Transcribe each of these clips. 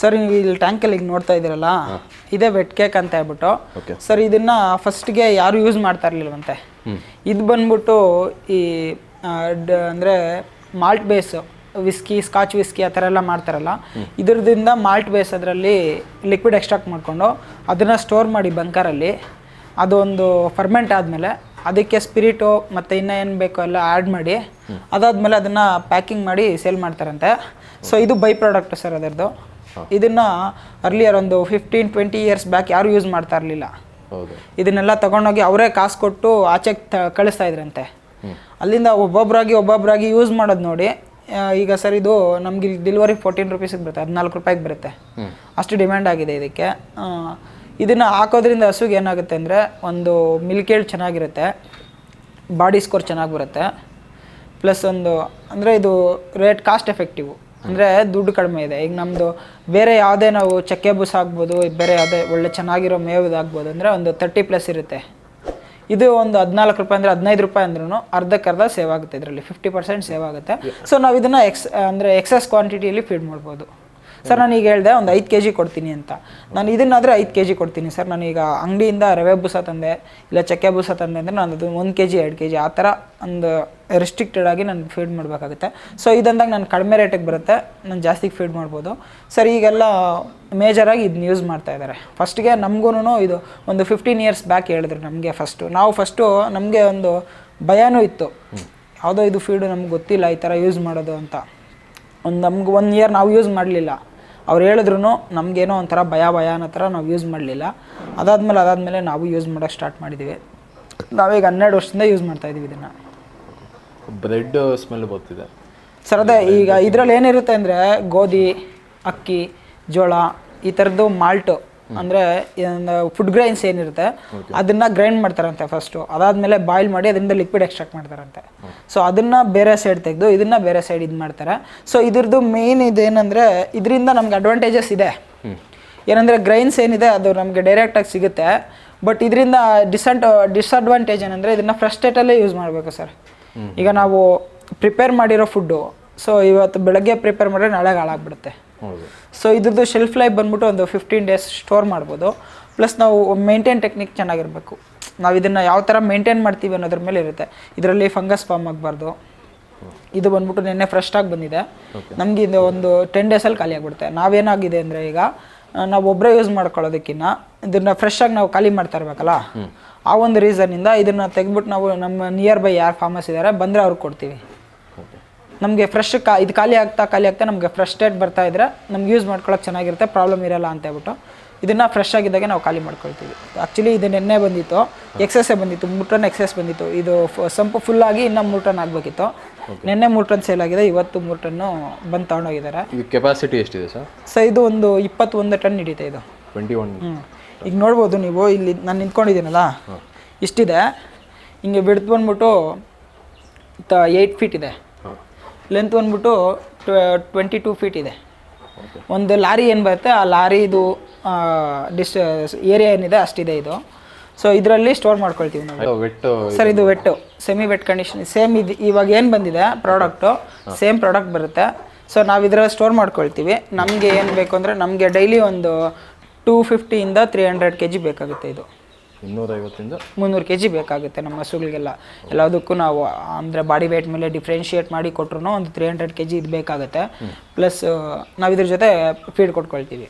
Sir ನೀವು ಇಲ್ಲಿ ಟ್ಯಾಂಕಲ್ಲಿ ಈಗ ನೋಡ್ತಾ ಇದ್ದೀರಲ್ಲ ಇದೇ ವೆಟ್ ಕೇಕ್ ಅಂತ ಹೇಳ್ಬಿಟ್ಟು. ಸರ್ ಇದನ್ನ ಫಸ್ಟ್ಗೆ ಯಾರು ಯೂಸ್ ಮಾಡ್ತಾ ಇರ್ಲಿಲ್ವಂತೆ? ಇದು ಬಂದ್ಬಿಟ್ಟು ಈ ಅಂದ್ರೆ malt base whisky scotch whisky ಆ ಥರ ಎಲ್ಲ ಮಾಡ್ತಾರಲ್ಲ ಇದರದಿಂದ ಮಾಲ್ಟ್ ಬೇಸ್ ಅದರಲ್ಲಿ ಲಿಕ್ವಿಡ್ ಎಕ್ಸ್ಟ್ರಾಕ್ಟ್ ಮಾಡಿಕೊಂಡು ಅದನ್ನು ಸ್ಟೋರ್ ಮಾಡಿ ಬಂಕರಲ್ಲಿ ಅದೊಂದು ಫರ್ಮೆಂಟ್ ಆದಮೇಲೆ ಅದಕ್ಕೆ ಸ್ಪಿರಿಟು ಮತ್ತು ಇನ್ನೂ ಏನು ಬೇಕೋ ಎಲ್ಲ ಆ್ಯಡ್ ಮಾಡಿ ಅದಾದಮೇಲೆ ಅದನ್ನು ಪ್ಯಾಕಿಂಗ್ ಮಾಡಿ ಸೇಲ್ ಮಾಡ್ತಾರಂತೆ. ಸೊ ಇದು ಬೈ ಪ್ರಾಡಕ್ಟ್ ಸರ್ ಅದರದ್ದು ಇದನ್ನು ಅರ್ಲಿಯರ್ ಒಂದು ಫಿಫ್ಟೀನ್ ಟ್ವೆಂಟಿ ಇಯರ್ಸ್ ಬ್ಯಾಕ್ ಯಾರು ಯೂಸ್ ಮಾಡ್ತಾ ಇರಲಿಲ್ಲ. ಇದನ್ನೆಲ್ಲ ತಗೊಂಡೋಗಿ ಅವರೇ ಕಾಸು ಕೊಟ್ಟು ಆಚೆಗೆ ತ ಕಳಿಸ್ತಾ ಇದ್ರಂತೆ. ಅಲ್ಲಿಂದ ಒಬ್ಬೊಬ್ಬರಾಗಿ ಒಬ್ಬೊಬ್ಬರಾಗಿ ಯೂಸ್ ಮಾಡೋದು ನೋಡಿ ಈಗ ಸರ್ ಇದು ನಮ್ಗೆ ಇಲ್ಲಿ ಡೆಲಿವರಿ ಫೋರ್ಟೀನ್ ರುಪೀಸಿಗೆ ಬರುತ್ತೆ ಹದಿನಾಲ್ಕು ರೂಪಾಯಿಗೆ ಬರುತ್ತೆ. ಅಷ್ಟು ಡಿಮ್ಯಾಂಡ್ ಆಗಿದೆ ಇದಕ್ಕೆ. ಇದನ್ನು ಹಾಕೋದ್ರಿಂದ ಹಸುಗೆ ಏನಾಗುತ್ತೆ ಅಂದರೆ ಒಂದು ಮಿಲ್ಕೇಳ್ ಚೆನ್ನಾಗಿರುತ್ತೆ ಬಾಡಿ ಸ್ಕೋರ್ ಚೆನ್ನಾಗಿ ಬರುತ್ತೆ. ಪ್ಲಸ್ ಒಂದು ಅಂದರೆ ಇದು ರೇಟ್ ಕಾಸ್ಟ್ ಎಫೆಕ್ಟಿವ್ ಅಂದರೆ ದುಡ್ಡು ಕಡಿಮೆ ಇದೆ. ಈಗ ನಮ್ಮದು ಬೇರೆ ಯಾವುದೇ ನಾವು ಚಕ್ಕೆ ಬುಸ್ ಆಗ್ಬೋದು ಬೇರೆ ಯಾವುದೇ ಒಳ್ಳೆ ಚೆನ್ನಾಗಿರೋ ಮೇವುದಾಗ್ಬೋದು ಅಂದರೆ ಒಂದು ತರ್ಟಿ ಪ್ಲಸ್ ಇರುತ್ತೆ. ಇದು ಒಂದು ಹದಿನಾಲ್ಕು ರೂಪಾಯಿ ಅಂದರೆ ಹದಿನೈದು ರೂಪಾಯಿ ಅಂದ್ರೂ ಅರ್ಧಕ್ಕರ್ಧ ಸೇವ್ ಆಗುತ್ತೆ ಇದರಲ್ಲಿ ಫಿಫ್ಟಿ ಪರ್ಸೆಂಟ್ ಸೇವ್ ಆಗುತ್ತೆ. ಸೊ ನಾವು ಇದನ್ನು ಎಕ್ಸ್ ಅಂದರೆ ಎಕ್ಸಸ್ ಕ್ವಾಂಟಿಟಿಯಲ್ಲಿ ಫೀಡ್ ಮಾಡ್ಬೋದು. ಸರ್ ನಾನು ಈಗ ಹೇಳಿದೆ, ಒಂದು ಐದು ಕೆ ಜಿ ಕೊಡ್ತೀನಿ ಅಂತ. ನಾನು ಇದನ್ನಾದರೆ ಐದು ಕೆ ಜಿ ಕೊಡ್ತೀನಿ ಸರ್ ನಾನೀಗ ಅಂಗಡಿಯಿಂದ ರವೆ ಬೂಸ ತಂದೆ, ಇಲ್ಲ ಚಕ್ಕೆ ಬೂಸ ತಂದೆ ಅಂದರೆ ನಾನು ಅದು ಒಂದು ಕೆ ಜಿ ಎರಡು ಕೆ ಜಿ ಆ ಥರ ಒಂದು ರೆಸ್ಟ್ರಿಕ್ಟೆಡ್ ಆಗಿ ನಾನು ಫೀಡ್ ಮಾಡಬೇಕಾಗುತ್ತೆ. ಸೊ ಇದಂದಾಗ ನಾನು ಕಡಿಮೆ ರೇಟಿಗೆ ಬರುತ್ತೆ, ನಾನು ಜಾಸ್ತಿ ಫೀಡ್ ಮಾಡ್ಬೋದು. ಸರ್ ಈಗೆಲ್ಲ ಮೇಜರಾಗಿ ಇದನ್ನ ಯೂಸ್ ಮಾಡ್ತಾ ಇದ್ದಾರೆ ಫಸ್ಟ್ಗೆ ನಮಗೂ ಇದು ಒಂದು ಫಿಫ್ಟೀನ್ ಇಯರ್ಸ್ ಬ್ಯಾಕ್ ಹೇಳಿದ್ರು ನಮಗೆ ಫಸ್ಟು ನಾವು ಫಸ್ಟು ನಮಗೆ ಒಂದು ಭಯನೂ ಇತ್ತು. ಯಾವುದೋ ಇದು ಫೀಡು ನಮ್ಗೆ ಗೊತ್ತಿಲ್ಲ, ಈ ಥರ ಯೂಸ್ ಮಾಡೋದು ಅಂತ. ಒಂದು ನಮ್ಗೆ ಒನ್ ಇಯರ್ ನಾವು ಯೂಸ್ ಮಾಡಲಿಲ್ಲ. ಅವ್ರು ಹೇಳಿದ್ರು ನಮಗೇನೋ ಒಂಥರ ಭಯ ಭಯ ಅನ್ನೋ ಥರ ನಾವು ಯೂಸ್ ಮಾಡಲಿಲ್ಲ. ಅದಾದಮೇಲೆ ಅದಾದಮೇಲೆ ನಾವು ಯೂಸ್ ಮಾಡೋಕ್ಕೆ ಸ್ಟಾರ್ಟ್ ಮಾಡಿದ್ದೀವಿ ನಾವೀಗ ಹನ್ನೆರಡು ವರ್ಷದಿಂದ ಯೂಸ್ ಮಾಡ್ತಾ ಇದೀವಿ ಇದನ್ನು. ಬ್ರೆಡ್ ಸ್ಮೆಲ್ ಬರ್ತಿದೆ. ಸರ್ ಅದೇ ಈಗ ಇದರಲ್ಲಿ ಏನಿರುತ್ತೆ ಅಂದರೆ ಗೋಧಿ ಅಕ್ಕಿ ಜೋಳ ಈ ಥರದ್ದು ಮಾಲ್ಟು ಅಂದರೆ ಫುಡ್ ಗ್ರೈನ್ಸ್ ಏನಿರುತ್ತೆ ಅದನ್ನ ಗ್ರೈಂಡ್ ಮಾಡ್ತಾರಂತೆ ಫಸ್ಟು ಅದಾದಮೇಲೆ ಬಾಯ್ಲ್ ಮಾಡಿ ಅದರಿಂದ ಲಿಕ್ವಿಡ್ ಎಕ್ಸ್ಟ್ರಾಕ್ಟ್ ಮಾಡ್ತಾರಂತೆ. ಸೊ ಅದನ್ನ ಬೇರೆ ಸೈಡ್ ತೆಗೆದು ಇದನ್ನ ಬೇರೆ ಸೈಡ್ ಇದು ಮಾಡ್ತಾರೆ. ಸೊ ಇದ್ರದ್ದು ಮೇನ್ ಇದೇನಂದರೆ ಇದರಿಂದ ನಮ್ಗೆ ಅಡ್ವಾಂಟೇಜಸ್ ಇದೆ. ಏನಂದರೆ ಗ್ರೈನ್ಸ್ ಏನಿದೆ ಅದು ನಮಗೆ ಡೈರೆಕ್ಟಾಗಿ ಸಿಗುತ್ತೆ. ಬಟ್ ಇದರಿಂದ ಡಿಸಂಟ್ ಡಿಸ್ಅಡ್ವಾಂಟೇಜ್ ಏನಂದರೆ ಇದನ್ನು ಫ್ರೆಶ್ ಸ್ಟೇಟಲ್ಲೇ ಯೂಸ್ ಮಾಡಬೇಕು ಸರ್ ಈಗ ನಾವು ಪ್ರಿಪೇರ್ ಮಾಡಿರೋ ಫುಡ್ಡು ಸೊ ಇವತ್ತು ಬೆಳಗ್ಗೆ ಪ್ರಿಪೇರ್ ಮಾಡಿದ್ರೆ ನಾಳೆಗೆ ಹಾಳಾಗ್ಬಿಡುತ್ತೆ. ಸೊ ಇದ್ರದ್ದು ಶೆಲ್ಫ್ ಲೈಫ್ ಬಂದ್ಬಿಟ್ಟು ಒಂದು ಫಿಫ್ಟೀನ್ ಡೇಸ್ ಸ್ಟೋರ್ ಮಾಡ್ಬೋದು. ಪ್ಲಸ್ ನಾವು ಮೇಂಟೈನ್ ಟೆಕ್ನಿಕ್ ಚೆನ್ನಾಗಿರಬೇಕು. ನಾವು ಇದನ್ನು ಯಾವ ಥರ ಮೇಂಟೈನ್ ಮಾಡ್ತೀವಿ ಅನ್ನೋದ್ರ ಮೇಲೆ ಇರುತ್ತೆ. ಇದರಲ್ಲಿ ಫಂಗಸ್ ಫಾರ್ಮ್ ಆಗಬಾರ್ದು. ಇದು ಬಂದ್ಬಿಟ್ಟು ನಿನ್ನೆ ಫ್ರೆಶ್ ಆಗಿ ಬಂದಿದೆ. ನಮಗೆ ಇದು ಒಂದು ಟೆನ್ ಡೇಸಲ್ಲಿ ಖಾಲಿ ಆಗಿಬಿಡುತ್ತೆ. ನಾವೇನಾಗಿದೆ ಅಂದರೆ ಈಗ ನಾವು ಒಬ್ಬರೇ ಯೂಸ್ ಮಾಡ್ಕೊಳ್ಳೋದಕ್ಕಿಂತ ಇದನ್ನು ಫ್ರೆಶ್ ಆಗಿ ನಾವು ಖಾಲಿ ಮಾಡ್ತಾ ಇರಬೇಕಲ್ಲ? ಆ ಒಂದು ರೀಸನ್ನಿಂದ ಇದನ್ನು ತೆಗೆದ್ಬಿಟ್ಟು ನಾವು ನಮ್ಮ ನಿಯರ್ ಬೈ ಯಾರು ಫಾರ್ಮಸ್ ಇದ್ದಾರೆ ಬಂದರೆ ಅವ್ರಿಗೆ ಕೊಡ್ತೀವಿ. ನಮಗೆ ಫ್ರೆಶ್ ಕಾ ಇದು ಖಾಲಿ ಆಗ್ತಾ ಖಾಲಿ ಆಗ್ತಾ ನಮಗೆ ಫ್ರೆಶ್ ಸ್ಟೇಟ್ ಬರ್ತಾ ಇದ್ರೆ ನಮ್ಗೆ ಯೂಸ್ ಮಾಡ್ಕೊಳ್ಳೋಕೆ ಚೆನ್ನಾಗಿರುತ್ತೆ ಪ್ರಾಬ್ಲಮ್ ಇರಲ್ಲ ಅಂತ ಹೇಳ್ಬಿಟ್ಟು ಇದನ್ನು ಫ್ರೆಶ್ ಆಗಿದ್ದಾಗೆ ನಾವು ಖಾಲಿ ಮಾಡ್ಕೊಳ್ತೀವಿ. ಆ್ಯಕ್ಚುಲಿ ಇದು ನೆನ್ನೆ ಬಂದಿತ್ತು ಎಕ್ಸೆಸ್ಸೇ ಬಂದಿತ್ತು ಮೂರು ಟನ್ ಎಕ್ಸೆಸ್ ಬಂದಿತ್ತು. ಇದು ಫ- ಸಂಪು ಫುಲ್ ಆಗಿ ಇನ್ನೂ ಮೂರು ಟನ್ ಆಗಬೇಕಿತ್ತು ನೆನ್ನೆ ಮೂರು ಟನ್ ಸೇಲ್ ಆಗಿದೆ ಇವತ್ತು ಮೂರು ಟನ್ನು ಬಂದು ತೊಗೊಂಡೋಗಿದ್ದಾರೆ. ಕೆಪಾಸಿಟಿ ಎಷ್ಟಿದೆ ಸರ್? ಸರ್ ಇದು ಒಂದು ಇಪ್ಪತ್ತೊಂದು ಟನ್ ಹಿಡಿತೆ ಇದು. ಟ್ವೆಂಟಿ ಒನ್ ಹ್ಞೂ ಈಗ ನೋಡ್ಬೋದು ನೀವು ಇಲ್ಲಿ ನಾನು ನಿಂತ್ಕೊಂಡಿದ್ದೀನಲ್ಲ? ಇಷ್ಟಿದೆ. ಹಿಂಗೆ ಬಿಡ್ದು ಬಂದ್ಬಿಟ್ಟು ತ ಏಯ್ಟ್ ಫೀಟ್ ಇದೆ. ಲೆಂತ್ ಬಂದ್ಬಿಟ್ಟು ಟ್ವೆಂಟಿ ಟೂ ಫೀಟ್ ಇದೆ. ಒಂದು ಲಾರಿ ಏನು ಬರುತ್ತೆ ಆ ಲಾರಿದು ಡಿಸ್ ಏರಿಯಾ ಏನಿದೆ ಅಷ್ಟಿದೆ ಇದು. ಸೊ ಇದರಲ್ಲಿ ಸ್ಟೋರ್ ಮಾಡ್ಕೊಳ್ತೀವಿ ನಾವು. ಸರ್ ಇದು wet semi wet condition same ಇದು ಇವಾಗ ಏನು ಬಂದಿದೆ ಪ್ರಾಡಕ್ಟು ಸೇಮ್ ಪ್ರಾಡಕ್ಟ್ ಬರುತ್ತೆ. ಸೊ ನಾವು ಇದರಲ್ಲಿ ಸ್ಟೋರ್ ಮಾಡ್ಕೊಳ್ತೀವಿ. ನಮಗೆ ಏನು ಬೇಕು ಅಂದರೆ ನಮಗೆ ಡೈಲಿ ಒಂದು ಟೂ ಫಿಫ್ಟಿಯಿಂದ ತ್ರೀ ಹಂಡ್ರೆಡ್ ಕೆ ಜಿ ಬೇಕಾಗುತ್ತೆ ಇದು. ಇನ್ನೂರೈವತ್ತಿಂದ ಮುನ್ನೂರು ಕೆ ಜಿ ಬೇಕಾಗುತ್ತೆ ನಮ್ಮ ಹಸುಗಳಿಗೆಲ್ಲ. ಎಲ್ಲದಕ್ಕೂ ನಾವು ಅಂದರೆ ಬಾಡಿ ವೇಟ್ ಮೇಲೆ ಡಿಫ್ರೆನ್ಷಿಯೇಟ್ ಮಾಡಿ ಕೊಟ್ರು ಒಂದು ತ್ರೀ ಹಂಡ್ರೆಡ್ ಕೆ ಜಿ ಇದು ಬೇಕಾಗುತ್ತೆ. ಪ್ಲಸ್ ನಾವು ಇದ್ರ ಜೊತೆ ಫೀಡ್ ಕೊಟ್ಕೊಳ್ತೀವಿ.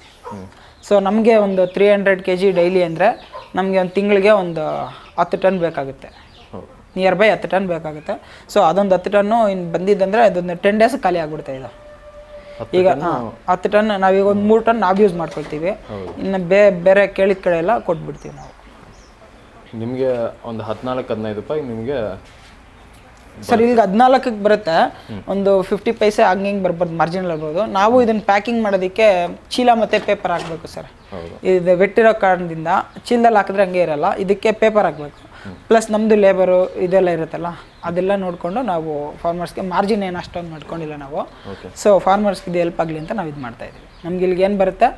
ಸೊ ನಮಗೆ ಒಂದು three hundred K G daily ಅಂದರೆ ನಮಗೆ ಒಂದು ತಿಂಗಳಿಗೆ ಒಂದು ಹತ್ತು ಟನ್ ಬೇಕಾಗುತ್ತೆ. ನಿಯರ್ ಬೈ ಹತ್ತು ಟನ್ ಬೇಕಾಗುತ್ತೆ. ಸೊ ಅದೊಂದು ಹತ್ತು ಟನ್ನು ಇನ್ನು ಬಂದಿದ್ದಂದರೆ ಅದೊಂದು ಟೆನ್ ಡೇಸ್ ಖಾಲಿ ಆಗಿಬಿಡುತ್ತೆ ಇದು. ಈಗ ಹತ್ತು ಟನ್ ನಾವೀಗ ಒಂದು ಮೂರು ಟನ್ ನಾವು ಯೂಸ್ ಮಾಡ್ಕೊಳ್ತೀವಿ. ಇನ್ನು ಬೇ ಬೇರೆ ಕೇಳಿದ ಕಡೆ ಎಲ್ಲ ಕೊಟ್ಬಿಡ್ತೀವಿ ನಾವು. ನಿಮಗೆ ಒಂದು ಹದಿನಾಲ್ಕು ಹದಿನೈದು ರೂಪಾಯಿ ನಿಮಗೆ ಸರ್ ಈಗ ಹದಿನಾಲ್ಕಕ್ಕೆ ಬರುತ್ತೆ. ಒಂದು ಫಿಫ್ಟಿ ಪೈಸೆ ಹಂಗೆ ಹಿಂಗೆ ಬರ್ಬೋದು ಮಾರ್ಜಿನಲ್ ಆಗ್ಬೋದು. ನಾವು ಇದನ್ನ ಪ್ಯಾಕಿಂಗ್ ಮಾಡೋದಕ್ಕೆ ಚೀಲ ಮತ್ತು ಪೇಪರ್ ಹಾಕ್ಬೇಕು ಸರ್. ಇದು ವೆಟ್ಟಿರೋ ಕಾರಣದಿಂದ ಚೀಲದಲ್ಲಿ ಹಾಕಿದ್ರೆ ಹಂಗೆ ಇರಲ್ಲ ಇದಕ್ಕೆ ಪೇಪರ್ ಹಾಕ್ಬೇಕು. ಪ್ಲಸ್ ನಮ್ಮದು ಲೇಬರು ಇದೆಲ್ಲ ಇರುತ್ತಲ್ಲ ಅದೆಲ್ಲ ನೋಡಿಕೊಂಡು ನಾವು ಫಾರ್ಮರ್ಸ್ಗೆ ಮಾರ್ಜಿನ್ ಏನು ಅಷ್ಟೊಂದು ಮಾಡ್ಕೊಂಡಿಲ್ಲ ನಾವು. ಸೊ ಫಾರ್ಮರ್ಸ್ಗೆ ಇದು ಹೆಲ್ಪ್ ಆಗಲಿ ಅಂತ ನಾವು ಇದು ಮಾಡ್ತಾ ಇದ್ದೀವಿ ನಮ್ಗೆ ಇಲ್ಲಿಗೆ ಏನು ಬರುತ್ತೆ?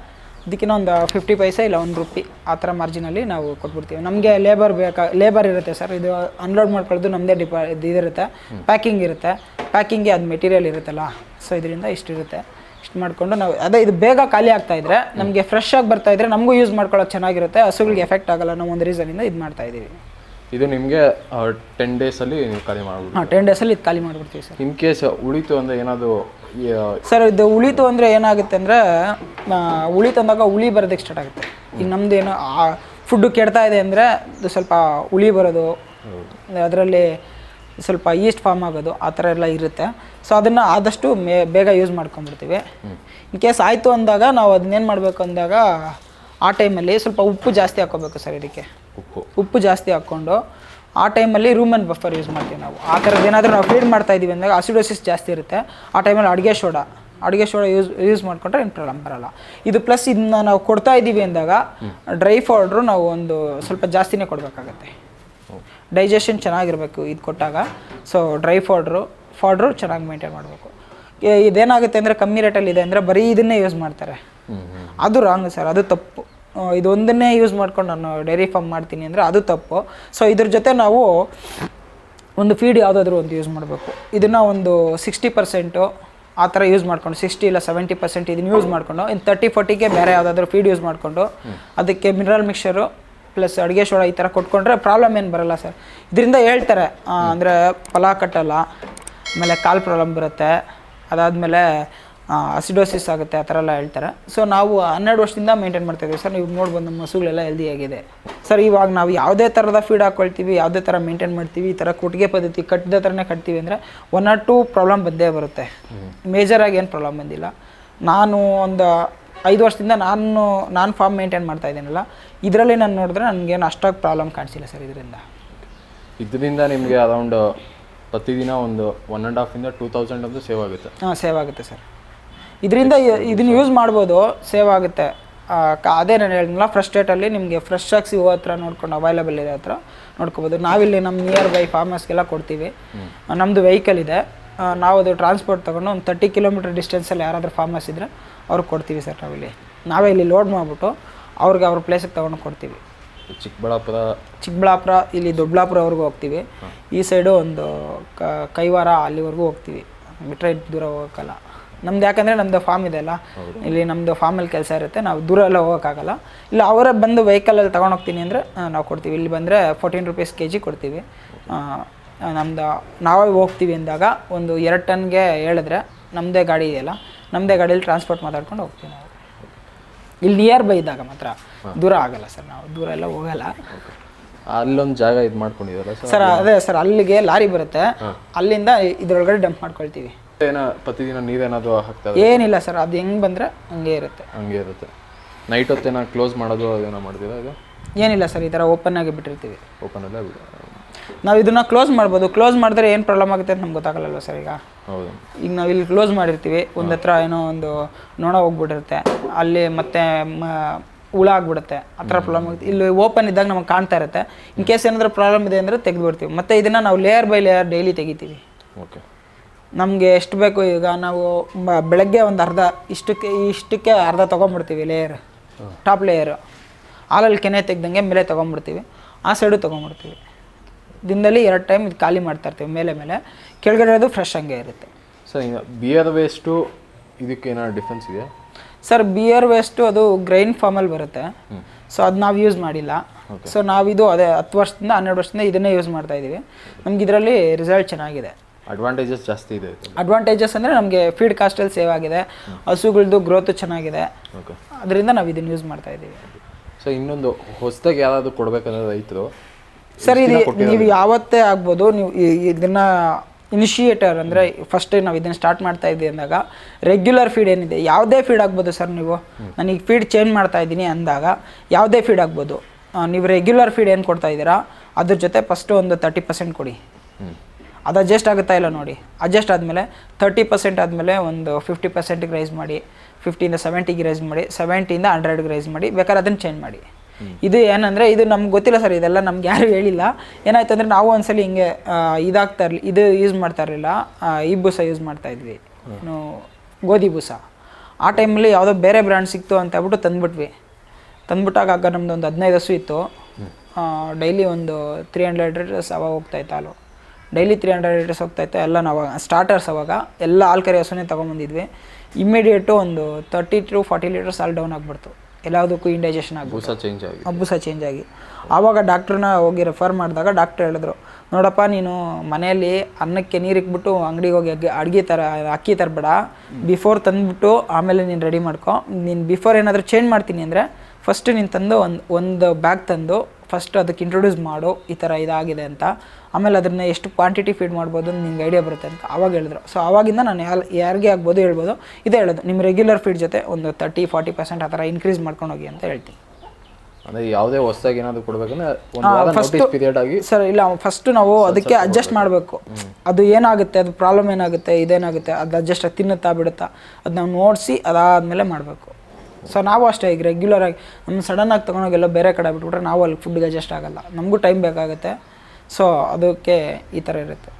ಇದಕ್ಕಿಂತ ಒಂದು ಫಿಫ್ಟಿ ಪೈಸೆ ಇಲ್ಲ ಒಂದು ರುಪಿ ಆ ಥರ ಮಾರ್ಜಿನಲ್ಲಿ ನಾವು ಕೊಟ್ಬಿಡ್ತೀವಿ. ನಮಗೆ ಲೇಬರ್ ಬೇಕಾ ಲೇಬರ್ ಇರುತ್ತೆ ಸರ್. ಇದು ಅನ್ಲೋಡ್ ಮಾಡ್ಕೊಳ್ಳೋದು ನಮ್ಮದೇ ಡಿಪಾ ಇದು ಇದಿರುತ್ತೆ ಪ್ಯಾಕಿಂಗ್ ಇರುತ್ತೆ. ಪ್ಯಾಕಿಂಗ್ಗೆ ಅದು ಮೆಟೀರಿಯಲ್ ಇರುತ್ತಲ್ಲ? ಸೊ ಇದರಿಂದ ಇಷ್ಟಿರುತ್ತೆ ಇಷ್ಟು ಮಾಡಿಕೊಂಡು ನಾವು ಅದೇ ಇದು ಬೇಗ ಖಾಲಿ ಆಗ್ತಾ ಇದ್ರೆ ನಮಗೆ ಫ್ರೆಶ್ ಆಗಿ ಬರ್ತಾ ಇದ್ರೆ ನಮಗೂ ಯೂಸ್ ಮಾಡ್ಕೊಳ್ಳೋಕೆ ಚೆನ್ನಾಗಿರುತ್ತೆ. ಹಸುಗಳಿಗೆ ಎಫೆಕ್ಟ್ ಆಗಲ್ಲ ನಾವು ಒಂದು ರೀಸನಿಂದ ಇದು ಮಾಡ್ತಾ ಇದ್ದೀವಿ ಇದು ನಿಮಗೆ ಟೆನ್ ಡೇಸಲ್ಲಿ ನೀವು ಖಾಲಿ ಮಾಡ್ಬೋದು ಹಾಂ ಟೆನ್ ಡೇಸಲ್ಲಿ ಇದು ಖಾಲಿ ಮಾಡಿಬಿಡ್ತೀವಿ ಸರ್. ಇನ್ ಕೇಸ್ ಉಳಿತು ಅಂದರೆ ಏನಾದರೂ ಸರ್ ಇದು ಉಳಿತು ಅಂದರೆ ಏನಾಗುತ್ತೆ ಅಂದರೆ ಉಳಿತು ಅಂದಾಗ ಉಳಿ ಬರೋದಕ್ಕೆ ಸ್ಟಾರ್ಟ್ ಆಗುತ್ತೆ. ಈಗ ನಮ್ದು ಏನು ಫುಡ್ಡು ಕೆಡ್ತಾ ಇದೆ ಅಂದರೆ ಅದು ಸ್ವಲ್ಪ ಉಳಿ ಬರೋದು ಅದರಲ್ಲಿ ಸ್ವಲ್ಪ ಈಸ್ಟ್ ಫಾರ್ಮ್ ಆಗೋದು ಆ ಥರ ಎಲ್ಲ ಇರುತ್ತೆ. ಸೊ ಅದನ್ನು ಆದಷ್ಟು ಮೇ ಬೇಗ ಯೂಸ್ ಮಾಡ್ಕೊಂಡ್ಬಿಡ್ತೀವಿ. ಇನ್ ಕೇಸ್ ಆಯಿತು ಅಂದಾಗ ನಾವು ಅದನ್ನೇನು ಮಾಡಬೇಕು ಅಂದಾಗ ಆ ಟೈಮಲ್ಲಿ ಸ್ವಲ್ಪ ಉಪ್ಪು ಜಾಸ್ತಿ ಹಾಕೋಬೇಕು ಸರ್ ಇದಕ್ಕೆ. ಉಪ್ಪು. ಉಪ್ಪು ಜಾಸ್ತಿ ಹಾಕ್ಕೊಂಡು ಆ ಟೈಮಲ್ಲಿ ರೂಮನ್ ಬಫರ್ ಯೂಸ್ ಮಾಡ್ತೀವಿ ನಾವು. ಆ ಥರದ್ದು ಏನಾದರೂ ನಾವು ಫೀಡ್ ಮಾಡ್ತಾ ಇದ್ದೀವಿ ಅಂದಾಗ ಅಸಿಡೋಸಿಸ್ ಜಾಸ್ತಿ ಇರುತ್ತೆ. ಆ ಟೈಮಲ್ಲಿ ಅಡುಗೆ ಸೋಡಾ. ಅಡುಗೆ ಸೋಡಾ ಯೂಸ್ ಯೂಸ್ ಮಾಡಿಕೊಂಡ್ರೆ ಏನು ಪ್ರಾಬ್ಲಮ್ ಬರಲ್ಲ. ಇದು ಪ್ಲಸ್ ಇದನ್ನ ನಾವು ಕೊಡ್ತಾ ಇದ್ದೀವಿ ಅಂದಾಗ ಡ್ರೈ ಪೌಡ್ರು ನಾವು ಒಂದು ಸ್ವಲ್ಪ ಜಾಸ್ತಿನೇ ಕೊಡಬೇಕಾಗತ್ತೆ. ಡೈಜೆಷನ್ ಚೆನ್ನಾಗಿರಬೇಕು ಇದು ಕೊಟ್ಟಾಗ. ಸೊ ಡ್ರೈ ಪೌಡ್ರು ಪೌಡ್ರು ಚೆನ್ನಾಗಿ ಮೇಂಟೈನ್ ಮಾಡಬೇಕು. ಇದೇನಾಗುತ್ತೆ ಅಂದರೆ ಕಮ್ಮಿ ರೇಟಲ್ಲಿ ಇದೆ ಅಂದರೆ ಬರೀ ಇದನ್ನೇ ಯೂಸ್ ಮಾಡ್ತಾರೆ. ಅದು ರಾಂಗ್ ಸರ್ ಅದು ತಪ್ಪು. ಇದೊಂದನ್ನೇ ಯೂಸ್ ಮಾಡ್ಕೊಂಡು ನಾನು ಡೈರಿ ಫಾರ್ಮ್ ಮಾಡ್ತೀನಿ ಅಂದರೆ ಅದು ತಪ್ಪು. ಸೊ ಇದ್ರ ಜೊತೆ ನಾವು ಒಂದು ಫೀಡ್ ಯಾವುದಾದ್ರೂ ಒಂದು ಯೂಸ್ ಮಾಡಬೇಕು. ಇದನ್ನು ಒಂದು ಸಿಕ್ಸ್ಟಿ ಪರ್ಸೆಂಟು ಆ ಥರ ಯೂಸ್ ಮಾಡ್ಕೊಂಡು ಸಿಕ್ಸ್ಟಿ ಇಲ್ಲ ಸೆವೆಂಟಿ ಪರ್ಸೆಂಟ್ ಇದನ್ನು ಯೂಸ್ ಮಾಡಿಕೊಂಡು ಇನ್ನು ತರ್ಟಿ ಫೋರ್ಟಿಗೆ ಬೇರೆ ಯಾವುದಾದ್ರೂ ಫೀಡ್ ಯೂಸ್ ಮಾಡಿಕೊಂಡು, ಅದಕ್ಕೆ ಮಿನರಲ್ ಮಿಕ್ಸರು ಪ್ಲಸ್ ಅಡುಗೆ ಸೋಡ ಈ ಥರ ಕೊಟ್ಕೊಂಡ್ರೆ ಪ್ರಾಬ್ಲಮ್ ಏನು ಬರಲ್ಲ ಸರ್ ಇದರಿಂದ ಹೇಳ್ತಾರೆ ಅಂದರೆ ಫಲ ಕಟ್ಟಲ್ಲ, ಆಮೇಲೆ ಕಾಲು ಪ್ರಾಬ್ಲಮ್ ಬರುತ್ತೆ. ಅದಾದಮೇಲೆ ಅಸಿಡೋಸಿಸ್ ಆಗುತ್ತೆ ಆ ಥರ ಎಲ್ಲ ಹೇಳ್ತಾರೆ. ಸೊ ನಾವು ಹನ್ನೆರಡು ವರ್ಷದಿಂದ ಮೇಂಟೈನ್ ಮಾಡ್ತಾ ಇದ್ದೀವಿ. ಸರ್ ನೀವು ನೋಡ್ಬೋದು ನಮ್ಮ ಹಸುಗಳೆಲ್ಲ ಹೆಲ್ದಿ ಆಗಿದೆ. ಸರ್ ಇವಾಗ ನಾವು ಯಾವುದೇ ಥರದ ಫೀಡ್ ಹಾಕ್ಕೊಳ್ತೀವಿ ಯಾವುದೇ ಥರ ಮೇಂಟೈನ್ ಮಾಡ್ತೀವಿ ಈ ಥರ ಕೊಟ್ಟಿಗೆ ಪದ್ಧತಿ ಕಟ್ಟಿದ ಥರನೇ ಕಟ್ತೀವಿ ಅಂದರೆ ಒನ್ ಆರ್ ಟೂ ಪ್ರಾಬ್ಲಮ್ ಬಂದೇ ಬರುತ್ತೆ. ಮೇಜರಾಗಿ ಏನು ಪ್ರಾಬ್ಲಮ್ ಬಂದಿಲ್ಲ. ನಾನು ಒಂದು ಐದು ವರ್ಷದಿಂದ ನಾನು ನಾನು ಫಾರ್ಮ್ ಮೇಂಟೈನ್ ಮಾಡ್ತಾ ಇದ್ದೀನಲ್ಲ ಇದರಲ್ಲಿ ನಾನು ನೋಡಿದ್ರೆ ನನಗೇನು ಅಷ್ಟಾಗಿ ಪ್ರಾಬ್ಲಮ್ ಕಾಣಿಸಿಲ್ಲ ಸರ್ ಇದರಿಂದ. ಇದರಿಂದ ನಿಮಗೆ ಅರೌಂಡ್ ಪ್ರತಿದಿನ ಒಂದು ಒನ್ ಆ್ಯಂಡ್ ಹಾಫಿಂದ ಟೂ ತೌಸಂಡ್ ಅಂತೂ ಸೇವ್ ಆಗುತ್ತೆ. ಹಾಂ ಸೇವ್ ಆಗುತ್ತೆ ಸರ್ ಇದರಿಂದ ಇದನ್ನ ಯೂಸ್ ಮಾಡ್ಬೋದು ಸೇವ್ ಆಗುತ್ತೆ. ಅದೇ ನಾನು ಹೇಳಿದ್ನಲ್ಲ ಫ್ರೆಶ್ ಡೇಟಲ್ಲಿ ನಿಮಗೆ ಫ್ರೆಶ್ ಆಗಿ ಸಿಗೋ ಹತ್ರ ನೋಡ್ಕೊಂಡು ಅವೈಲೇಬಲ್ ಇದೆ ಹತ್ರ ನೋಡ್ಕೋಬೋದು. ನಾವಿಲ್ಲಿ ನಮ್ಮ ನಿಯರ್ ಬೈ ಫಾರ್ಮರ್ಸ್ಗೆಲ್ಲ ಕೊಡ್ತೀವಿ ನಮ್ಮದು ವೆಹಿಕಲ್ ಇದೆ. ನಾವು ಅದು ಟ್ರಾನ್ಸ್ಪೋರ್ಟ್ ತೊಗೊಂಡು ಒಂದು ತರ್ಟಿ ಕಿಲೋಮೀಟರ್ ಡಿಸ್ಟೆನ್ಸಲ್ಲಿ ಯಾರಾದರೂ ಫಾರ್ಮರ್ಸ್ ಇದ್ದರೆ ಅವ್ರಿಗೆ ಕೊಡ್ತೀವಿ ಸರ್ ನಾವಿಲ್ಲಿ. ನಾವೇ ಇಲ್ಲಿ ಲೋಡ್ ಮಾಡಿಬಿಟ್ಟು ಅವ್ರಿಗೆ ಅವ್ರ ಪ್ಲೇಸಿಗೆ ತೊಗೊಂಡು ಕೊಡ್ತೀವಿ. ಚಿಕ್ಕಬಳ್ಳಾಪುರ. ಚಿಕ್ಕಬಳ್ಳಾಪುರ ಇಲ್ಲಿ ದೊಡ್ಡಬಳ್ಳಾಪುರವರೆಗೂ ಹೋಗ್ತೀವಿ. ಈ ಸೈಡು ಒಂದು ಕ- ಕೈವಾರ ಅಲ್ಲಿವರೆಗೂ ಹೋಗ್ತೀವಿ. ಬಿಟ್ಟರೆ ದೂರ ಹೋಗೋಕ್ಕಲ್ಲ. ನಮ್ದು ಯಾಕಂದರೆ ನಮ್ಮದು ಫಾರ್ಮ್ ಇದೆ ಅಲ್ಲ. ಇಲ್ಲಿ ನಮ್ಮದು ಫಾರ್ಮಲ್ಲಿ ಕೆಲಸ ಇರುತ್ತೆ. ನಾವು ದೂರ ಎಲ್ಲ ಹೋಗೋಕ್ಕಾಗಲ್ಲ. ಇಲ್ಲ ಅವರೇ ಬಂದು ವೆಹಿಕಲಲ್ಲಿ ತೊಗೊಂಡೋಗ್ತೀನಿ ಅಂದರೆ ನಾವು ಕೊಡ್ತೀವಿ. ಇಲ್ಲಿ ಬಂದರೆ ಫೋರ್ಟೀನ್ ರುಪೀಸ್ ಕೆ ಜಿ ಕೊಡ್ತೀವಿ. ನಮ್ಮದು ನಾವೇ ಹೋಗ್ತೀವಿ ಅಂದಾಗ ಒಂದು ಎರಡು ಟನ್ಗೆ ಹೇಳಿದ್ರೆ ನಮ್ಮದೇ ಗಾಡಿ ಇದೆಯಲ್ಲ ನಮ್ಮದೇ ಗಾಡೀಲಿ ಟ್ರಾನ್ಸ್ಪೋರ್ಟ್ ಮಾತಾಡ್ಕೊಂಡು ಹೋಗ್ತೀವಿ ನಾವು. ಇಲ್ಲಿ ನಿಯರ್ ಬೈ ಇದ್ದಾಗ ಮಾತ್ರ ದೂರ ಆಗಲ್ಲ ಸರ್ ನಾವು ದೂರ ಎಲ್ಲ ಹೋಗಲ್ಲ. ಅಲ್ಲೊಂದು ಜಾಗ ಇದು ಮಾಡ್ಕೊಂಡಿದ್ದಾರೆ ಸರ್? ಅದೇ ಸರ್ ಅಲ್ಲಿಗೆ ಲಾರಿ ಬರುತ್ತೆ. ಅಲ್ಲಿಂದ ಇದ್ರೊಳಗಡೆ ಡಂಪ್ ಮಾಡ್ಕೊಳ್ತೀವಿ. ಏನ ಪ್ರತಿದಿನ ನೀರೇನಾದ್ರು ಹಾಕ್ತಾ ಏನಿಲ್ಲ ಸರ್ ಅದು ಹೆಂಗೆ ಬಂದರೆ ಹಂಗೆ ಇರುತ್ತೆ. ಹಂಗೆ ಇರುತ್ತೆ. ನೈಟ್ ಹೊತ್ತೇನ ಕ್ಲೋಸ್ ಮಾಡೋದು ಅದೇನೋ ಮಾಡ್ತೀರಾ ಇದು? ಏನಿಲ್ಲ ಸರ್ ಈ ಥರ ಓಪನ್ ಆಗಿ ಬಿಟ್ಟಿರ್ತೀವಿ. ಓಪನ್ ಬಿಡು. ನಾವು ಇದನ್ನ ಕ್ಲೋಸ್ ಮಾಡ್ಬೋದು. ಕ್ಲೋಸ್ ಮಾಡಿದ್ರೆ ಏನು ಪ್ರಾಬ್ಲಮ್ ಆಗುತ್ತೆ ಅಂತ ನಮ್ಗೆ ಗೊತ್ತಾಗಲ್ಲ ಸರ್ ಈಗ? ಹೌದು. ಈಗ ನಾವು ಇಲ್ಲಿ ಕ್ಲೋಸ್ ಮಾಡಿರ್ತೀವಿ. ಒಂದು ಹತ್ರ ಏನೋ ಒಂದು ನೋಣ ಹೋಗ್ಬಿಟ್ಟಿರುತ್ತೆ. ಅಲ್ಲಿ ಮತ್ತೆ ಹುಳ ಆಗ್ಬಿಡುತ್ತೆ. ಆ ಥರ ಪ್ರಾಬ್ಲಮ್ ಆಗುತ್ತೆ. ಇಲ್ಲಿ ಓಪನ್ ಇದ್ದಾಗ ನಮಗೆ ಕಾಣ್ತಾ ಇರುತ್ತೆ. ಇನ್ ಕೇಸ್ ಏನಾದರೂ ಪ್ರಾಬ್ಲಮ್ ಇದೆ ಅಂದರೆ ತೆಗೆದುಬಿಡ್ತೀವಿ. ಮತ್ತು ಇದನ್ನು ನಾವು ಲೇಯರ್ ಬೈ ಲೇಯರ್ ಡೈಲಿ ತೆಗಿತೀವಿ. ಓಕೆ. ನಮಗೆ ಎಷ್ಟು ಬೇಕು ಈಗ ನಾವು ಬೆಳಗ್ಗೆ ಒಂದು ಅರ್ಧ ಇಷ್ಟಕ್ಕೆ ಇಷ್ಟಕ್ಕೆ ಅರ್ಧ ತೊಗೊಂಬಿಡ್ತೀವಿ ಲೇಯರ್ ಟಾಪ್ ಲೇಯರು ಹಾಲಲ್ಲಿ ಕೆನೆ ತೆಗ್ದಂಗೆ ಮೇಲೆ ತೊಗೊಂಬಿಡ್ತೀವಿ. ಆ ಸೈಡು ತೊಗೊಂಬಿಡ್ತೀವಿ. ದಿನದಲ್ಲಿ ಎರಡು ಟೈಮ್ ಇದು ಖಾಲಿ ಮಾಡ್ತಾ ಇರ್ತೀವಿ ಮೇಲೆ ಮೇಲೆ. ಕೆಳಗಡೆ ಅದು ಫ್ರೆಶ್ ಹಂಗೆ ಇರುತ್ತೆ. ಸರ್ ಈಗ ಬಿಯರ್ ವೇಸ್ಟು ಇದಕ್ಕೆ ಏನಾದ್ರು ಡಿಫ್ರೆನ್ಸ್ ಇದೆಯಾ? ಸರ್ ಬಿಯರ್ ವೇಸ್ಟು ಅದು ಗ್ರೈನ್ ಫಾರ್ಮಲ್ಲಿ ಬರುತ್ತೆ. ಸೊ ಅದು ನಾವು ಯೂಸ್ ಮಾಡಿಲ್ಲ. ಸೊ ನಾವಿದು ಅದೇ ಹತ್ತು ವರ್ಷದಿಂದ ಹನ್ನೆರಡು ವರ್ಷದಿಂದ ಇದನ್ನೇ ಯೂಸ್ ಮಾಡ್ತಾ ಇದ್ದೀವಿ ನಮ್ಗೆ ಇದರಲ್ಲಿ ರಿಸಲ್ಟ್ ಚೆನ್ನಾಗಿದೆ. ಅಡ್ವಾಂಟೇಜಸ್ ಜಾಸ್ತಿ ಇದೆ ಅಡ್ವಾಂಟೇಜಸ್ ಅಂದರೆ ನಮಗೆ ಫೀಡ್ ಕಾಸ್ಟಲ್ಲಿ ಸೇವ್ ಆಗಿದೆ. ಹಸುಗಳದ್ದು ಗ್ರೋತು ಚೆನ್ನಾಗಿದೆ. ಅದರಿಂದ ನಾವು ಇದನ್ನು ಯೂಸ್ ಮಾಡ್ತಾ ಇದ್ದೀವಿ ಸೊ ಇನ್ನೊಂದು ಹೊಸದಾಗಿ ಯಾರಾದರೂ ಕೊಡಬೇಕಂದ್ರೆ ರೈತರು ಸರ್ ಇದು ನೀವು ಯಾವತ್ತೇ ಆಗ್ಬೋದು ನೀವು ಇದನ್ನ ಇನಿಷಿಯೇಟರ್ ಅಂದರೆ ಫಸ್ಟ್ ನಾವು ಇದನ್ನು ಸ್ಟಾರ್ಟ್ ಮಾಡ್ತಾ ಇದ್ದೀವಿ ಅಂದಾಗ ರೆಗ್ಯುಲರ್ ಫೀಡ್ ಏನಿದೆ? ಯಾವುದೇ ಫೀಡ್ ಆಗ್ಬೋದು ಸರ್ ನೀವು? ನಾನು ಈಗ ಫೀಡ್ ಚೇಂಜ್ ಮಾಡ್ತಾ ಇದ್ದೀನಿ ಅಂದಾಗ ಯಾವುದೇ ಫೀಡ್ ಆಗ್ಬೋದು? ನೀವು ರೆಗ್ಯುಲರ್ ಫೀಡ್ ಏನು ಕೊಡ್ತಾ ಇದ್ದೀರಾ? ಅದ್ರ ಜೊತೆ ಫಸ್ಟು ಒಂದು ತರ್ಟಿ ಪರ್ಸೆಂಟ್ ಕೊಡಿ. ಅದು ಅಡ್ಜಸ್ಟ್ ಆಗುತ್ತಾ ಇಲ್ಲ ನೋಡಿ. ಅಡ್ಜಸ್ಟ್ ಆದಮೇಲೆ ತರ್ಟಿ ಪರ್ಸೆಂಟ್ ಆದಮೇಲೆ ಒಂದು ಫಿಫ್ಟಿ ಪರ್ಸೆಂಟಿಗೆ ರೈಸ್ ಮಾಡಿ ಫಿಫ್ಟಿಯಿಂದ ಸೆವೆಂಟಿಗೆ ರೈಸ್ ಮಾಡಿ ಸೆವೆಂಟಿಯಿಂದ ಹಂಡ್ರೆಡ್ಗೆ ರೈಸ್ ಮಾಡಿ ಬೇಕಾದ್ರೆ ಅದನ್ನು ಚೇಂಜ್ ಮಾಡಿ. ಇದು ಏನಂದರೆ ಇದು ನಮ್ಗೆ ಗೊತ್ತಿಲ್ಲ ಸರ್ ಇದೆಲ್ಲ ನಮ್ಗೆ ಯಾರು ಹೇಳಿಲ್ಲ. ಏನಾಯ್ತು ಅಂದರೆ ನಾವು ಒಂದ್ಸಲಿ ಹಿಂಗೆ ಇದಾಗ್ತಾ ಇರಲಿ ಇದು ಯೂಸ್ ಮಾಡ್ತಾ ಇರಲಿಲ್ಲ. ಈ ಬೂಸ ಯೂಸ್ ಮಾಡ್ತಾ ಇದ್ವಿ. ಗೋಧಿ ಬೂಸ. ಆ ಟೈಮಲ್ಲಿ ಯಾವುದೋ ಬೇರೆ ಬ್ರ್ಯಾಂಡ್ ಸಿಕ್ತು ಅಂತ ಹೇಳ್ಬಿಟ್ಟು ತಂದ್ಬಿಟ್ವಿ. ತಂದ್ಬಿಟ್ಟಾಗ ಆಗ ನಮ್ದು ಒಂದು ಹದಿನೈದು ಹಸು ಇತ್ತು. ಡೈಲಿ ಒಂದು ತ್ರೀ ಹಂಡ್ರೆಡ್ ಲೀಟರ್ಸ್ ಅವಾಗ ಹೋಗ್ತಾ ಇತ್ತು ಹಾಲು. ಡೈಲಿ ತ್ರೀ ಹಂಡ್ರೆಡ್ ಲೀಟರ್ಸ್ ಹೋಗ್ತಾ ಇತ್ತು. ಎಲ್ಲ ನಾವು ಸ್ಟಾರ್ಟರ್ಸ್ ಅವಾಗ. ಎಲ್ಲ ಹಾಲು ಕರಿ ಹಸುನೇ ತೊಗೊಂಬಂದಿದ್ವಿ ಇಮ್ಮಿಡಿಯೇಟು ಒಂದು ತರ್ಟಿ ಟು ಫಾರ್ಟಿ ಲೀಟರ್ಸ್ ಹಾಲು ಡೌನ್ ಆಗಿಬಿಡ್ತು. ಎಲ್ಲದಕ್ಕೂ ಇಂಡೈಜೆಷನ್ ಆಗಿ ಬೂಸ ಚೇಂಜ್ ಆಗಿ ಹಬ್ಬು ಸಹ ಚೇಂಜ್ ಆಗಿ. ಆವಾಗ ಡಾಕ್ಟ್ರನ್ನ ಹೋಗಿ ರೆಫರ್ ಮಾಡಿದಾಗ ಡಾಕ್ಟ್ರ್ ಹೇಳಿದ್ರು ನೋಡಪ್ಪ ನೀನು ಮನೆಯಲ್ಲಿ ಅನ್ನಕ್ಕೆ ನೀರು ಇಕ್ಬಿಟ್ಟು ಅಂಗಡಿಗೆ ಹೋಗಿ ಅಗ್ಗಿ ಅಡ್ಗೆ ಥರ ಅಕ್ಕಿ ತರಬೇಡ. ಬಿಫೋರ್ ತಂದ್ಬಿಟ್ಟು ಆಮೇಲೆ ನೀನು ರೆಡಿ ಮಾಡ್ಕೊ. ನೀನು ಬಿಫೋರ್ ಏನಾದರೂ ಚೇಂಜ್ ಮಾಡ್ತೀನಿ ಅಂದರೆ ಫಸ್ಟ್ ನೀನು ತಂದು ಒಂದು ಒಂದು ಬ್ಯಾಗ್ ತಂದು ಫಸ್ಟ್ ಅದಕ್ಕೆ ಇಂಟ್ರೊಡ್ಯೂಸ್ ಮಾಡು ಈ ಥರ ಇದಾಗಿದೆ ಅಂತ. ಆಮೇಲೆ ಅದನ್ನ ಎಷ್ಟು ಕ್ವಾಂಟಿಟಿ ಫೀಡ್ ಮಾಡ್ಬೋದು ನಿಂಗೆ ಐಡಿಯಾ ಬರುತ್ತೆ ಅಂತ ಆವಾಗ ಹೇಳಿದ್ರು. ಸೊ ಆವಾಗಿಂದ ನಾನು ಯಾರು ಯಾರಿಗೆ ಆಗ್ಬೋದು ಹೇಳ್ಬೋದು. ಇದೇ ಹೇಳೋದು ನಿಮ್ಮ ರೆಗ್ಯುಲರ್ ಫೀಡ್ ಜೊತೆ ಒಂದು ತರ್ಟಿ ಫಾರ್ಟಿ ಪರ್ಸೆಂಟ್ ಆ ಥರ ಇನ್ಕ್ರೀಸ್ ಮಾಡ್ಕೊಂಡು ಹೋಗಿ ಅಂತ ಹೇಳ್ತೀನಿ. ಅಂದರೆ ಯಾವುದೇ ಹೊಸದಾಗಿ ಏನಾದರೂ ಕೊಡಬೇಕಂದ್ರೆ ಪೀರಿಯಡ್ ಆಗಿ ಸರ್ ಇಲ್ಲ ಫಸ್ಟ್ ನಾವು ಅದಕ್ಕೆ ಅಡ್ಜಸ್ಟ್ ಮಾಡಬೇಕು. ಅದು ಏನಾಗುತ್ತೆ ಅದು ಪ್ರಾಬ್ಲಮ್ ಏನಾಗುತ್ತೆ ಇದೇನಾಗುತ್ತೆ ಅದು ಅಡ್ಜಸ್ಟ್ ತಿನ್ನುತ್ತಾ ಬಿಡುತ್ತಾ ಅದು ನಾವು ನೋಡಿಸಿ ಅದಾದಮೇಲೆ ಮಾಡಬೇಕು. ಸೊ ನಾವು ಅಷ್ಟೇ ಈಗ ರೆಗ್ಯುಲರ್ ಆಗಿ ನಮ್ಮ ಸಡನ್ನಾಗಿ ತೊಗೊಂಡೋಗೆಲ್ಲ ಬೇರೆ ಕಡೆ ಬಿಟ್ಬಿಟ್ರೆ ನಾವು ಅಲ್ಲಿ ಫುಡ್ಗೆ ಅಡ್ಜಸ್ಟ್ ಆಗಲ್ಲ. ನಮಗೂ ಟೈಮ್ ಬೇಕಾಗುತ್ತೆ. ಸೊ ಅದಕ್ಕೆ ಈ ಥರ ಇರುತ್ತೆ.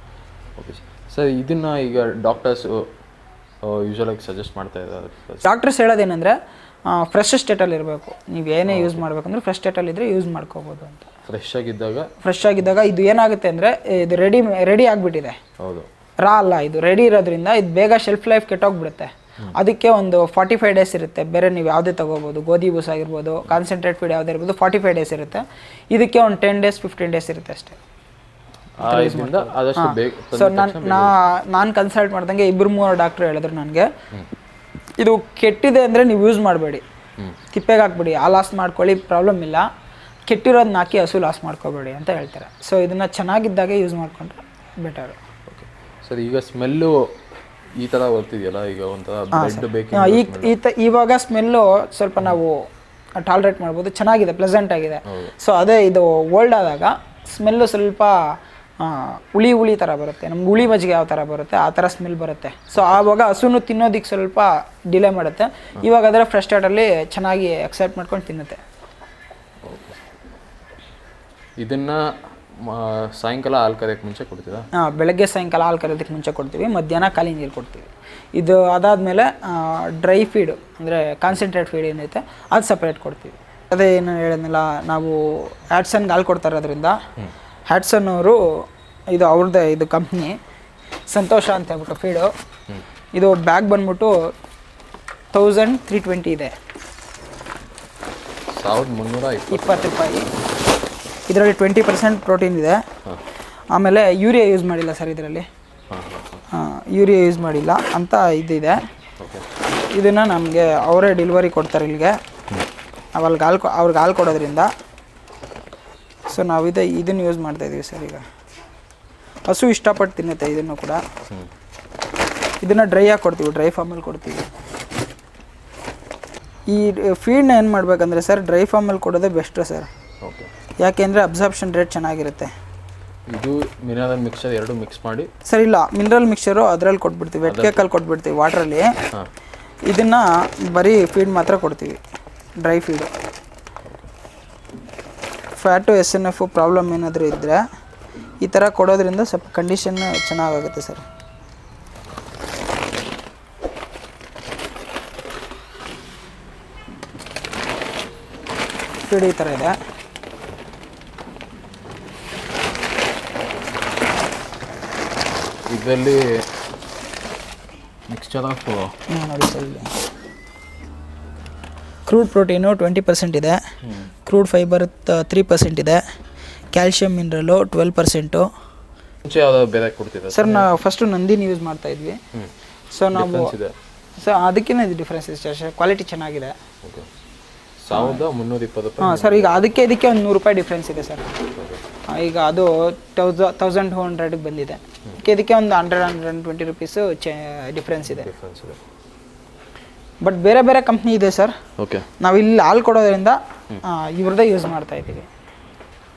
ಓಕೆ ಸರ್ ಇದನ್ನ ಈಗ ಡಾಕ್ಟರ್ಸ್ ಯೂಶಲಾಗಿ ಸಜೆಸ್ಟ್ ಮಾಡ್ತಾ ಇದ್ದಾರೆ. ಡಾಕ್ಟರ್ಸ್ ಹೇಳೋದೇನೆಂದರೆ ಫ್ರೆಶ್ ಸ್ಟೇಟಲ್ಲಿ ಇರಬೇಕು. ನೀವು ಏನೇ ಯೂಸ್ ಮಾಡಬೇಕಂದ್ರೆ ಫ್ರೆಶ್ ಸ್ಟೇಟಲ್ಲಿ ಇದ್ದರೆ ಯೂಸ್ ಮಾಡ್ಕೋಬೋದು ಅಂತ. ಫ್ರೆಶ್ ಆಗಿದ್ದಾಗ? ಫ್ರೆಶ್ ಆಗಿದ್ದಾಗ ಇದು ಏನಾಗುತ್ತೆ ಅಂದರೆ ಇದು ರೆಡಿ ರೆಡಿ ಆಗಿಬಿಟ್ಟಿದೆ. ಹೌದು. ರಾ ಅಲ್ಲ ಇದು ರೆಡಿ ಇರೋದ್ರಿಂದ ಇದು ಬೇಗ ಶೆಲ್ಫ್ ಲೈಫ್ ಕೆಟ್ಟೋಗ್ಬಿಡುತ್ತೆ. ಅದಕ್ಕೆ ಒಂದು ಫಾರ್ಟಿ ಫೈವ್ ಡೇಸ್ ಇರುತ್ತೆ. ಬೇರೆ ನೀವು ಯಾವುದೇ ತಗೋಬೋದು. ಗೋಧಿ ಬೂಸ್ ಆಗಿರ್ಬೋದು ಕಾನ್ಸಂಟ್ರೇಟ್ ಫೀಡ್ ಯಾವುದೇ ಇರ್ಬೋದು ಫಾರ್ಟಿ ಫೈವ್ ಡೇಸ್ ಇರುತ್ತೆ. ಇದಕ್ಕೆ ಒಂದು ಟೆನ್ ಡೇಸ್ ಫಿಫ್ಟೀನ್ ಡೇಸ್ ಇರುತ್ತೆ ಅಷ್ಟೇ. ಸೊ ನಾನು ನಾ ನಾನು ಕನ್ಸಲ್ಟ್ ಮಾಡ್ದಂಗೆ ಇಬ್ಬರು ಮೂರು ಡಾಕ್ಟ್ರು ಹೇಳಿದ್ರು ನನಗೆ. ಇದು ಕೆಟ್ಟಿದೆ ಅಂದರೆ ನೀವು ಯೂಸ್ ಮಾಡಬೇಡಿ. ತಿಪ್ಪೆಗೆ ಹಾಕ್ಬಿಡಿ. ಆ ಲಾಸ್ ಮಾಡ್ಕೊಳ್ಳಿ ಪ್ರಾಬ್ಲಮ್ ಇಲ್ಲ. ಕೆಟ್ಟಿರೋದು ನಾಕಿ ಹಸು ಲಾಸ್ ಮಾಡ್ಕೋಬೇಡಿ ಅಂತ ಹೇಳ್ತಾರೆ. ಸೊ ಇದನ್ನು ಚೆನ್ನಾಗಿದ್ದಾಗೆ ಯೂಸ್ ಮಾಡಿಕೊಂಡ್ರೆ ಬೆಟರ್ ಓಕೆ ಸರ್ ಈಗ ಸ್ಮೆಲ್ಲು ಈ ತರ ಬರ್ತಿದೆಯಲ್ಲ? ಈಗ ಒಂಥರ ಬ್ರೆಡ್ ಬೇಕಿಂಗ್ ಈ ಈ ತ ಇವಾಗ ಸ್ಮೆಲ್ಲು ಸ್ವಲ್ಪ ನಾವು ಟಾಲ್ರೇಟ್ ಮಾಡ್ಬೋದು. ಚೆನ್ನಾಗಿದೆ ಪ್ಲೆಸೆಂಟ್ ಆಗಿದೆ. ಸೊ ಅದೇ ಇದು ಓಲ್ಡ್ ಆದಾಗ ಸ್ಮೆಲ್ಲು ಸ್ವಲ್ಪ ಹುಳಿ ಹುಳಿ ಥರ ಬರುತ್ತೆ. ನಮ್ಗೆ ಹುಳಿ ಮಜ್ಜಿಗೆ ಯಾವ ಥರ ಬರುತ್ತೆ ಆ ಥರ ಸ್ಮೆಲ್ ಬರುತ್ತೆ. ಸೊ ಆವಾಗ ಹಸುನು ತಿನ್ನೋದಕ್ಕೆ ಸ್ವಲ್ಪ ಡಿಲೇ ಮಾಡುತ್ತೆ. ಇವಾಗ ಅದರ ಫ್ರೆಶ್ ಸ್ಟಾರ್ಟಲ್ಲಿ ಚೆನ್ನಾಗಿ ಅಕ್ಸೆಪ್ಟ್ ಮಾಡ್ಕೊಂಡು ತಿನ್ನುತ್ತೆ. ಇದನ್ನ ಸಾಯಂಕಾಲ ಹಾಲು ಕರೆಯೋಕ್ಕೆ ಮುಂಚೆ ಕೊಡ್ತೀರಾ? ಹಾಂ ಬೆಳಗ್ಗೆ ಸಾಯಂಕಾಲ ಹಾಲು ಕರೆಯೋದಕ್ಕೆ ಮುಂಚೆ ಕೊಡ್ತೀವಿ ಮಧ್ಯಾಹ್ನ ಖಾಲಿ ನೀರು ಕೊಡ್ತೀವಿ. ಇದು ಅದಾದಮೇಲೆ ಡ್ರೈ ಫೀಡು ಅಂದರೆ ಕಾನ್ಸಂಟ್ರೇಟ್ ಫೀಡ್ ಏನೈತೆ ಅದು ಸಪ್ರೇಟ್ ಕೊಡ್ತೀವಿ. ಅದೇ ಏನು ಹೇಳಿದ್ನಲ್ಲ ನಾವು ಹ್ಯಾಟ್ಸನ್ಗೆ ಹಾಲು ಕೊಡ್ತಾ ಇರೋದ್ರಿಂದ ಹ್ಯಾಟ್ಸನ್ ಅವರು ಇದು ಅವ್ರದ್ದೇ ಇದು ಕಂಪ್ನಿ ಸಂತೋಷ ಅಂತ ಹೇಳ್ಬಿಟ್ಟು ಫೀಡು ಇದು ಬ್ಯಾಗ್ ಬಂದ್ಬಿಟ್ಟು ತೌಸಂಡ್ ತ್ರೀ ಟ್ವೆಂಟಿ ಇದೆ. ಸಾವಿರದ ಮುನ್ನೂರ ಇಪ್ಪತ್ತು ಇಪ್ಪತ್ತು ರೂಪಾಯಿ. ಇದರಲ್ಲಿ ಟ್ವೆಂಟಿ ಪರ್ಸೆಂಟ್ ಪ್ರೋಟೀನ್ ಇದೆ. ಆಮೇಲೆ ಯೂರಿಯಾ ಯೂಸ್ ಮಾಡಿಲ್ಲ ಸರ್ ಇದರಲ್ಲಿ. ಯೂರಿಯಾ ಯೂಸ್ ಮಾಡಿಲ್ಲ ಅಂತ ಇದಿದೆ. ಇದನ್ನು ನಮಗೆ ಅವರೇ ಡೆಲಿವರಿ ಕೊಡ್ತಾರೆ ಇಲ್ಲಿಗೆ. ಅವಾಗ ಹಾಲು ಕೊ- ಅವ್ರಿಗೆ ಹಾಲು ಕೊಡೋದ್ರಿಂದ. ಸೊ ನಾವು ಇದೆ ಇದನ್ನು ಯೂಸ್ ಮಾಡ್ತಾ ಇದ್ದೀವಿ ಸರ್ ಈಗ. ಹಸು ಇಷ್ಟಪಟ್ಟು ತಿನ್ನುತ್ತೆ ಇದನ್ನು ಕೂಡ. ಇದನ್ನು ಡ್ರೈ ಆಗಿ ಕೊಡ್ತೀವಿ ಡ್ರೈ ಫಾರ್ಮಲ್ಲಿ ಕೊಡ್ತೀವಿ. ಈ ಫೀಡ್ನ ಏನು ಮಾಡಬೇಕಂದ್ರೆ ಸರ್ ಡ್ರೈ ಫಾರ್ಮಲ್ಲಿ ಕೊಡೋದೇ ಬೆಸ್ಟು ಸರ್ ಓಕೆ ಯಾಕೆಂದರೆ ಅಬ್ಸಾರ್ಪ್ಷನ್ ರೇಟ್ ಚೆನ್ನಾಗಿರುತ್ತೆ. ಇದು ಮಿನರಲ್ ಮಿಕ್ಸರ್ ಎರಡು ಮಿಕ್ಸ್ ಮಾಡಿ. ಸರ್ ಇಲ್ಲ. ಮಿನರಲ್ ಮಿಕ್ಸರು ಅದರಲ್ಲಿ ಕೊಟ್ಬಿಡ್ತೀವಿ. ವೆಟ್ ಕೇಕಲ್ಲಿ ಕೊಟ್ಬಿಡ್ತೀವಿ ವಾಟ್ರಲ್ಲಿ ಇದನ್ನು ಬರೀ ಫೀಡ್ ಮಾತ್ರ ಕೊಡ್ತೀವಿ. Dry feed fat S N F problem ಏನಾದರೂ ಇದ್ದರೆ ಈ ಥರ ಕೊಡೋದ್ರಿಂದ ಸ್ವಲ್ಪ ಕಂಡೀಷನ್ ಚೆನ್ನಾಗಾಗುತ್ತೆ ಸರ್. ಫೀಡ್ ಈ ಥರ ಇದೆ. ಇದರಲ್ಲಿ ಮಿಕ್ಸ್ಚರ್ ಆಫ್ ಹ್ಮ್, ನೋಡಿ ಸರ್ ಇಲ್ಲಿ ಕ್ರೂಡ್ ಪ್ರೋಟೀನು ಟ್ವೆಂಟಿ ಪರ್ಸೆಂಟ್ ಇದೆ. ಕ್ರೂಡ್ ಫೈಬರ್ ತ್ರೀ ಪರ್ಸೆಂಟ್ ಇದೆ. ಕ್ಯಾಲ್ಶಿಯಂ ಮಿನರಲ್ಲು ಟ್ವೆಲ್ ಪರ್ಸೆಂಟು ಮುಂಚೆ ಬೇರೆ ಕೊಡ್ತೀರಾ ಸರ್ ನಾವು ಫಸ್ಟು ನಂದಿನಿ ಯೂಸ್ ಮಾಡ್ತಾ ಇದ್ವಿ. ಸೊ ನಾವು ಸೊ ಅದಕ್ಕಿಂತ ಇದು ಡಿಫ್ರೆನ್ಸ್ ಇದೆ ಸರ್ ಕ್ವಾಲಿಟಿ ಚೆನ್ನಾಗಿದೆ. ಸಾವಿರದ ಮುನ್ನೂರ ಇಪ್ಪತ್ತು ಹಾಂ ಸರ್ ಈಗ ಅದಕ್ಕೆ ಇದಕ್ಕೆ ಒಂದು ನೂರು ರೂಪಾಯಿ ಡಿಫ್ರೆನ್ಸ್ ಇದೆ ಸರ್ ಈಗ ಅದು ತೌಸ ತೌಸಂಡ್ ಟು ಹಂಡ್ರೆಡ್ಗೆ ಬಂದಿದೆ. ಇದಕ್ಕೆ ಒಂದು hundred hundred and twenty rupees ಚೇ ಡಿಫ್ರೆನ್ಸ್ ಇದೆ. ಡಿಫ್ರೆನ್ಸ್ ಇದೆ. ಬಟ್ ಬೇರೆ ಬೇರೆ ಕಂಪ್ನಿ ಇದೆ ಸರ್ ಓಕೆ ನಾವು ಇಲ್ಲಿ ಹಾಲು ಕೊಡೋದ್ರಿಂದ ಇವ್ರದ್ದೇ ಯೂಸ್ ಮಾಡ್ತಾ ಇದ್ದೀವಿ.